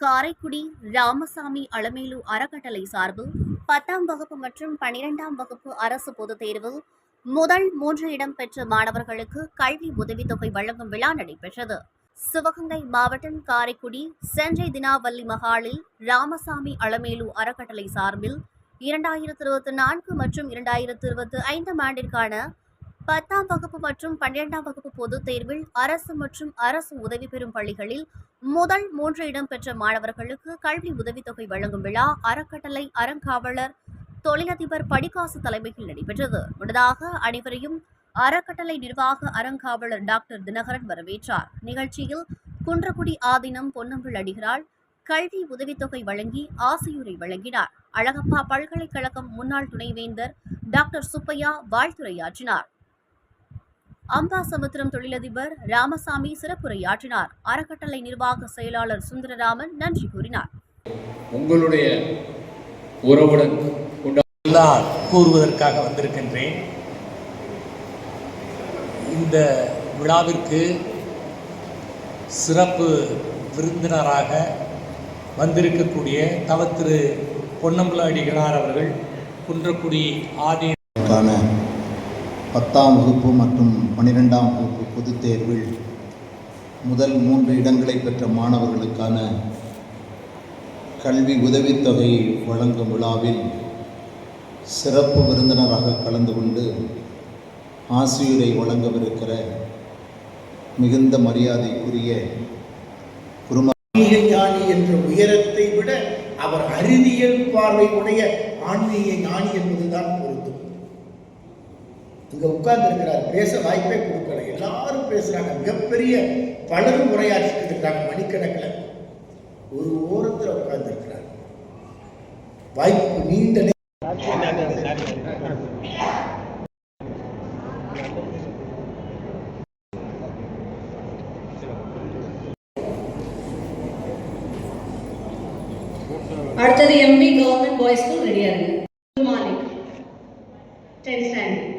காரைக்குடி ராமசாமி அளமேலு அறக்கட்டளை சார்பில் பத்தாம் வகுப்பு மற்றும் பனிரெண்டாம் வகுப்பு அரசு பொதுத் தேர்வு. முதல் மூன்று இடம் பெற்ற மாணவர்களுக்கு கல்வி உதவித்தொகை வழங்கும் விழா நடைபெற்றது. சிவகங்கை மாவட்டம் காரைக்குடி சென்றை தினாவல்லி மகாலில் ராமசாமி அளமேலு அறக்கட்டளை சார்பில் இரண்டாயிரத்து இருபத்தி நான்கு மற்றும் இரண்டாயிரத்து இருபத்தி ஐந்தாம் ஆண்டிற்கான பத்தாம் வகுப்பு மற்றும் பன்னிரெண்டாம் வகுப்பு பொதுத் தேர்வில் அரசு மற்றும் அரசு உதவி பெறும் பள்ளிகளில் முதல் மூன்று இடம் பெற்ற மாணவர்களுக்கு கல்வி உதவித்தொகை வழங்கும் விழா அறக்கட்டளை அறங்காவலர் தொழிலதிபர் படிக்காசு தலைமையில் நடைபெற்றது. முன்னதாக அனைவரையும் அறக்கட்டளை நிர்வாக அறங்காவலர் டாக்டர் தினகரன் வரவேற்றார். நிகழ்ச்சியில் குன்றக்குடி ஆதீனம் பொன்னம்புள் அடிகளால் கல்வி உதவித்தொகை வழங்கி ஆசியுரை வழங்கினார். அழகப்பா பல்கலைக்கழகம் முன்னாள் துணைவேந்தர் டாக்டர் சுப்பையா வாழ்த்துரையாற்றினார். அம்பாசமுத்திரம் தொழிலதிபர் ராமசாமி சிறப்புரையாற்றினார். அறக்கட்டளை நிர்வாக செயலாளர் சுந்தரராமன் நன்றி கூறினார். உங்களுடைய உறவுடன் கூறுவதற்காக வந்திருக்கின்றேன். இந்த விழாவிற்கு சிறப்பு விருந்தினராக வந்திருக்கக்கூடிய தவ திரு பொன்னம்பல அடிகளார் அவர்கள் குன்றக்குடி ஆதி பத்தாம் வகுப்பு மற்றும் பன்னிரெண்டாம் வகுப்பு பொதுத் தேர்வில் முதல் மூன்று இடங்களை பெற்ற மாணவர்களுக்கான கல்வி உதவித்தொகை வழங்கும் விழாவில் சிறப்பு விருந்தினராக கலந்து கொண்டு ஆசிரியரை வழங்கவிருக்கிற மிகுந்த மரியாதைக்குரிய ஆன்மீக ஞானி என்ற உயரத்தை விட அவர் அறிவியல் பார்வை உடைய ஆன்மீக ஞானி என்பதுதான் இங்கே உட்கார்ந்து இருக்கிறார் பேச வாய்ப்பே கொடுக்கல. எல்லாரும் பேசுகிறாங்க மிகப்பெரிய பலரும் உரையாற்றிட்டு இருக்காங்க மணிக்கணக்கில். ஒரு ஓரத்தில் உட்கார்ந்துருக்கிறார். வாய்ப்பு நீண்ட அடுத்தது எம்பி கவர்மெண்ட் பாய்ஸ்க்கும் ரெடியாக இருக்கு. Malik ten standard